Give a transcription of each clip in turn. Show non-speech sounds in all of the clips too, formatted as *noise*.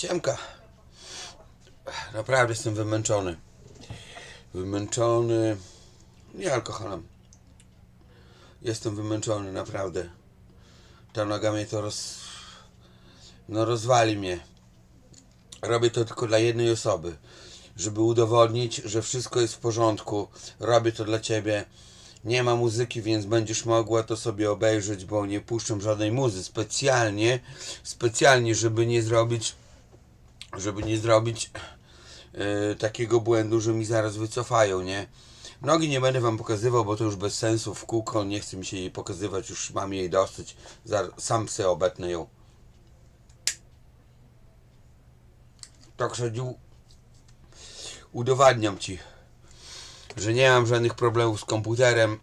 Siemka. Naprawdę jestem wymęczony. Wymęczony. Nie alkoholem. Jestem wymęczony, naprawdę. Ta noga mnie to roz... No rozwali mnie. Robię to tylko dla jednej osoby. Żeby udowodnić, że wszystko jest w porządku. Robię to dla ciebie. Nie ma muzyki, więc będziesz mogła to sobie obejrzeć, bo nie puszczam żadnej muzy. Specjalnie, specjalnie, żeby nie zrobić żeby nie zrobić e, takiego błędu, że mi zaraz wycofają, nie? Nogi nie będę wam pokazywał, bo to już bez sensu w kółko, nie chce mi się jej pokazywać, już mam jej dosyć, sam se obetnę ją. Także dziu- udowadniam ci, że nie mam żadnych problemów z komputerem,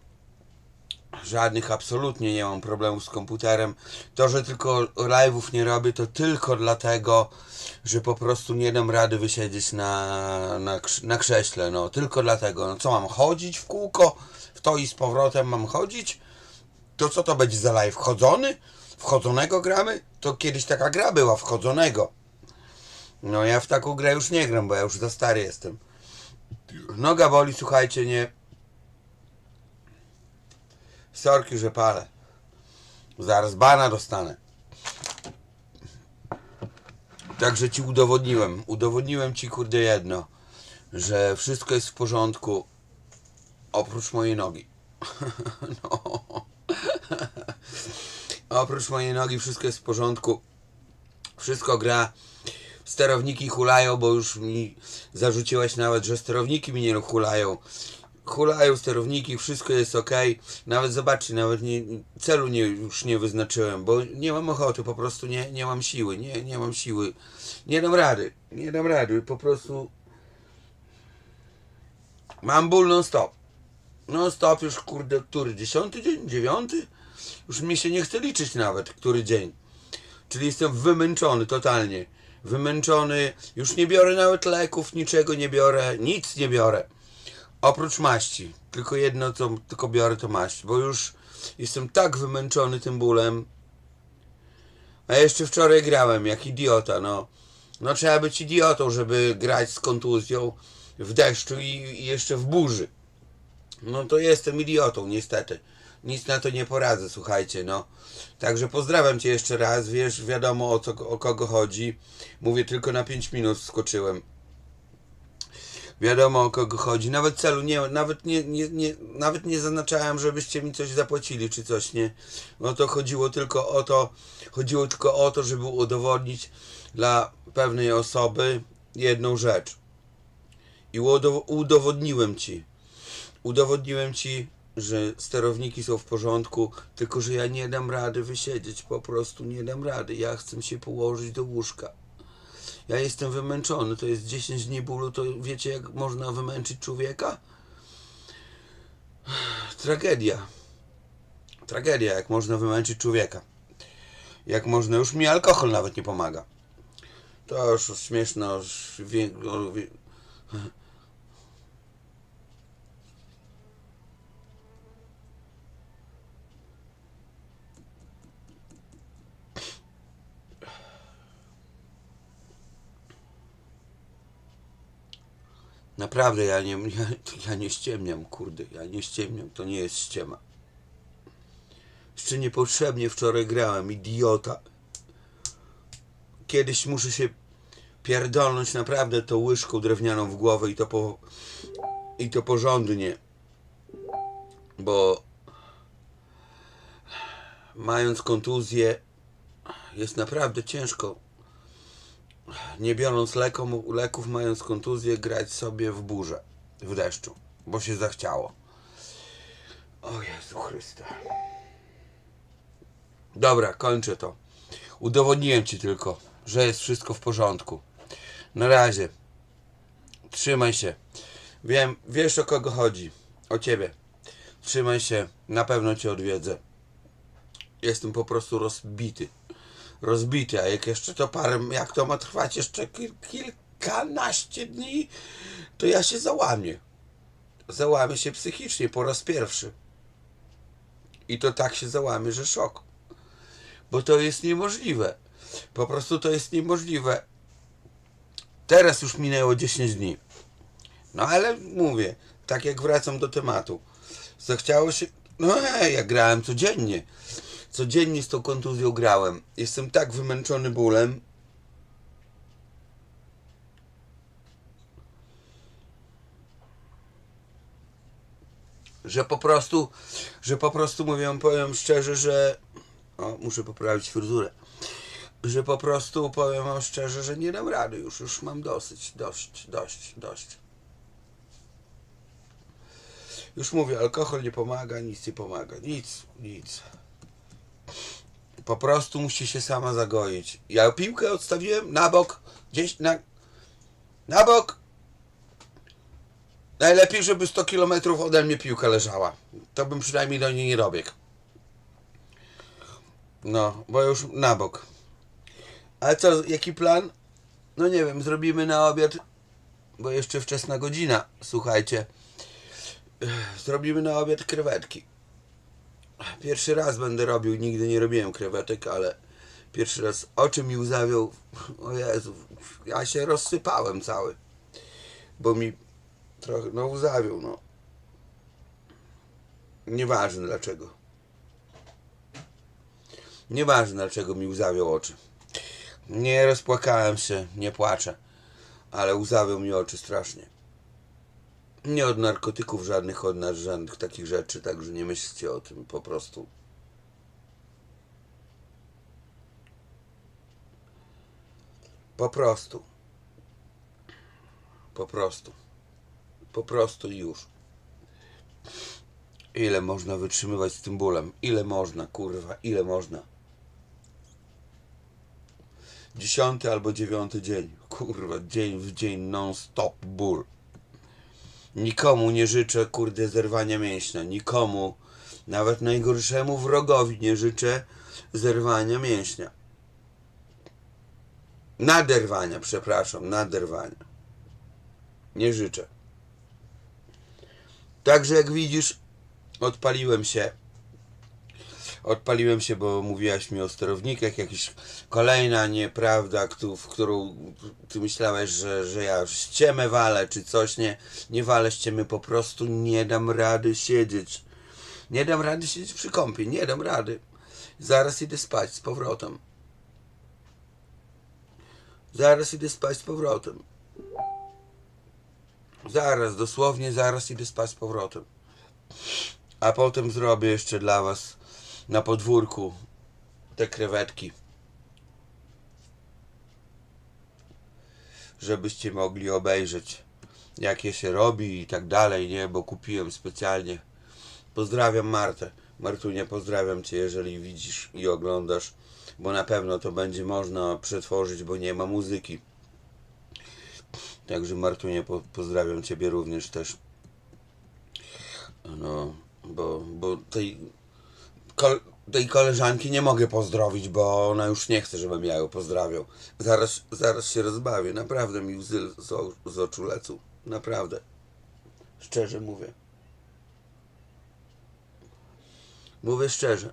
Żadnych absolutnie nie mam problemów z komputerem. To, że tylko live'ów nie robię, to tylko dlatego, że po prostu nie dam rady wysiedzieć na, na, na krześle. No, tylko dlatego. No, co mam chodzić w kółko? W to i z powrotem mam chodzić? To co to będzie za live? Wchodzony? Wchodzonego gramy? To kiedyś taka gra była, wchodzonego. No ja w taką grę już nie gram, bo ja już za stary jestem. Noga boli, słuchajcie, nie. Sorki, że palę. Zaraz bana dostanę. Także ci udowodniłem. Udowodniłem ci, kurde, jedno. Że wszystko jest w porządku. Oprócz mojej nogi. *laughs* no. Oprócz mojej nogi wszystko jest w porządku. Wszystko gra. Sterowniki hulają, bo już mi zarzuciłeś nawet, że sterowniki mi nie hulają. Hulają sterowniki, wszystko jest ok. Nawet zobaczcie, nawet nie, celu nie, już nie wyznaczyłem, bo nie mam ochoty, po prostu nie, nie mam siły, nie, nie mam siły. Nie dam rady, nie dam rady, po prostu mam ból non stop. Non stop już kurde, który? Dziesiąty dzień? Dziewiąty? Już mi się nie chce liczyć nawet, który dzień. Czyli jestem wymęczony totalnie. Wymęczony, już nie biorę nawet leków, niczego nie biorę, nic nie biorę. Oprócz maści. Tylko jedno, co tylko biorę, to maść, bo już jestem tak wymęczony tym bólem. A jeszcze wczoraj grałem jak idiota, no. No trzeba być idiotą, żeby grać z kontuzją w deszczu i, i jeszcze w burzy. No to jestem idiotą, niestety. Nic na to nie poradzę, słuchajcie, no. Także pozdrawiam cię jeszcze raz, wiesz, wiadomo o, co, o kogo chodzi. Mówię tylko na 5 minut skoczyłem. Wiadomo o kogo chodzi. Nawet celu nie, nawet nie, nie, nie, nawet nie zaznaczałem, żebyście mi coś zapłacili czy coś, nie. No to chodziło tylko o to, chodziło tylko o to, żeby udowodnić dla pewnej osoby jedną rzecz. I udow- udowodniłem ci. Udowodniłem ci, że sterowniki są w porządku, tylko że ja nie dam rady wysiedzieć, po prostu nie dam rady. Ja chcę się położyć do łóżka. Ja jestem wymęczony, to jest 10 dni bólu, to wiecie jak można wymęczyć człowieka? Tragedia. Tragedia, jak można wymęczyć człowieka. Jak można, już mi alkohol nawet nie pomaga. To już śmieszno, już Naprawdę, ja nie, ja, ja nie ściemniam, kurde, ja nie ściemniam, to nie jest ściema. Jeszcze niepotrzebnie wczoraj grałem, idiota. Kiedyś muszę się pierdolnąć naprawdę tą łyżką drewnianą w głowę i to po, i to porządnie. Bo mając kontuzję jest naprawdę ciężko nie biorąc leków, mając kontuzję, grać sobie w burze, w deszczu, bo się zachciało. O Jezu Chryste. Dobra, kończę to. Udowodniłem Ci tylko, że jest wszystko w porządku. Na razie. Trzymaj się. Wiem, wiesz o kogo chodzi. O Ciebie. Trzymaj się. Na pewno Cię odwiedzę. Jestem po prostu rozbity rozbity, a jak jeszcze to parę, jak to ma trwać jeszcze kil, kilkanaście dni, to ja się załamię. Załamię się psychicznie po raz pierwszy. I to tak się załamię, że szok. Bo to jest niemożliwe. Po prostu to jest niemożliwe. Teraz już minęło 10 dni. No ale mówię, tak jak wracam do tematu. Zachciało się. No ja grałem codziennie. Codziennie z tą kontuzją grałem. Jestem tak wymęczony bólem. Że po prostu, że po prostu mówię, powiem szczerze, że. O, muszę poprawić fryzurę. Że po prostu powiem wam szczerze, że nie dam rady już. Już mam dosyć, dość, dość, dość. Już mówię, alkohol nie pomaga, nic nie pomaga. Nic, nic. Po prostu musi się sama zagoić. Ja piłkę odstawiłem na bok, gdzieś na, na bok. Najlepiej, żeby 100 km ode mnie piłka leżała. To bym przynajmniej do niej nie dobiegł. No, bo już na bok. Ale co, jaki plan? No nie wiem, zrobimy na obiad, bo jeszcze wczesna godzina, słuchajcie. Zrobimy na obiad krewetki. Pierwszy raz będę robił, nigdy nie robiłem krewetek, ale pierwszy raz oczy mi łzawią. *laughs* O Jezu, ja się rozsypałem cały. Bo mi trochę, no łzawią, no. Nieważne dlaczego. Nieważne dlaczego mi łzawią oczy. Nie rozpłakałem się, nie płaczę, ale łzawią mi oczy strasznie. Nie od narkotyków żadnych, od nas żadnych takich rzeczy, także nie myślcie o tym po prostu. Po prostu. Po prostu. Po prostu już. Ile można wytrzymywać z tym bólem? Ile można, kurwa, ile można? Dziesiąty albo dziewiąty dzień. Kurwa, dzień w dzień non-stop ból. Nikomu nie życzę, kurde, zerwania mięśnia. Nikomu, nawet najgorszemu wrogowi nie życzę zerwania mięśnia. Naderwania, przepraszam, naderwania. Nie życzę. Także jak widzisz, odpaliłem się. Odpaliłem się, bo mówiłaś mi o sterownikach, jakaś kolejna nieprawda, w którą ty myślałeś, że, że ja ściemę walę, czy coś, nie, nie walę ściemy, po prostu nie dam rady siedzieć. Nie dam rady siedzieć przy kąpie, nie dam rady. Zaraz idę spać z powrotem. Zaraz idę spać z powrotem. Zaraz, dosłownie zaraz idę spać z powrotem. A potem zrobię jeszcze dla was na podwórku te krewetki. Żebyście mogli obejrzeć, jak je się robi i tak dalej, nie? Bo kupiłem specjalnie. Pozdrawiam Martę. Martunia, pozdrawiam Cię, jeżeli widzisz i oglądasz, bo na pewno to będzie można przetworzyć, bo nie ma muzyki. Także Martunie, po, pozdrawiam Ciebie również też. No, bo, bo tej, kol, tej koleżanki nie mogę pozdrowić, bo ona już nie chce, żebym ja ją pozdrawiał. Zaraz, zaraz się rozbawię, naprawdę mi łzy z, z oczu lecą. Naprawdę. Szczerze mówię. Mówię szczerze.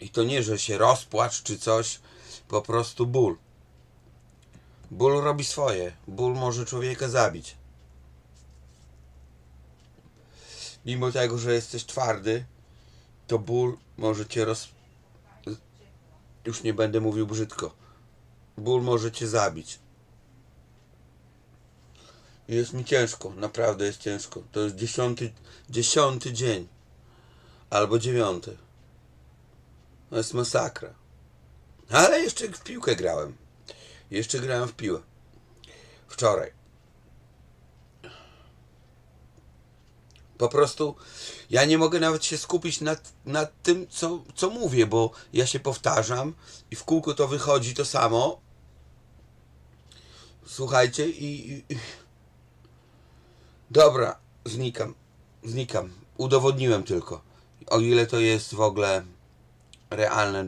I to nie, że się rozpłacz czy coś, po prostu ból. Ból robi swoje. Ból może człowieka zabić. Mimo tego, że jesteś twardy, to ból może cię roz... Już nie będę mówił brzydko. Ból może cię zabić. Jest mi ciężko, naprawdę jest ciężko. To jest dziesiąty, dziesiąty dzień. Albo dziewiąty. To jest masakra. Ale jeszcze w piłkę grałem. Jeszcze grałem w piłę. Wczoraj. Po prostu ja nie mogę nawet się skupić nad, nad tym, co, co mówię, bo ja się powtarzam i w kółko to wychodzi to samo. Słuchajcie i. Dobra, znikam. Znikam. Udowodniłem tylko. O ile to jest w ogóle realne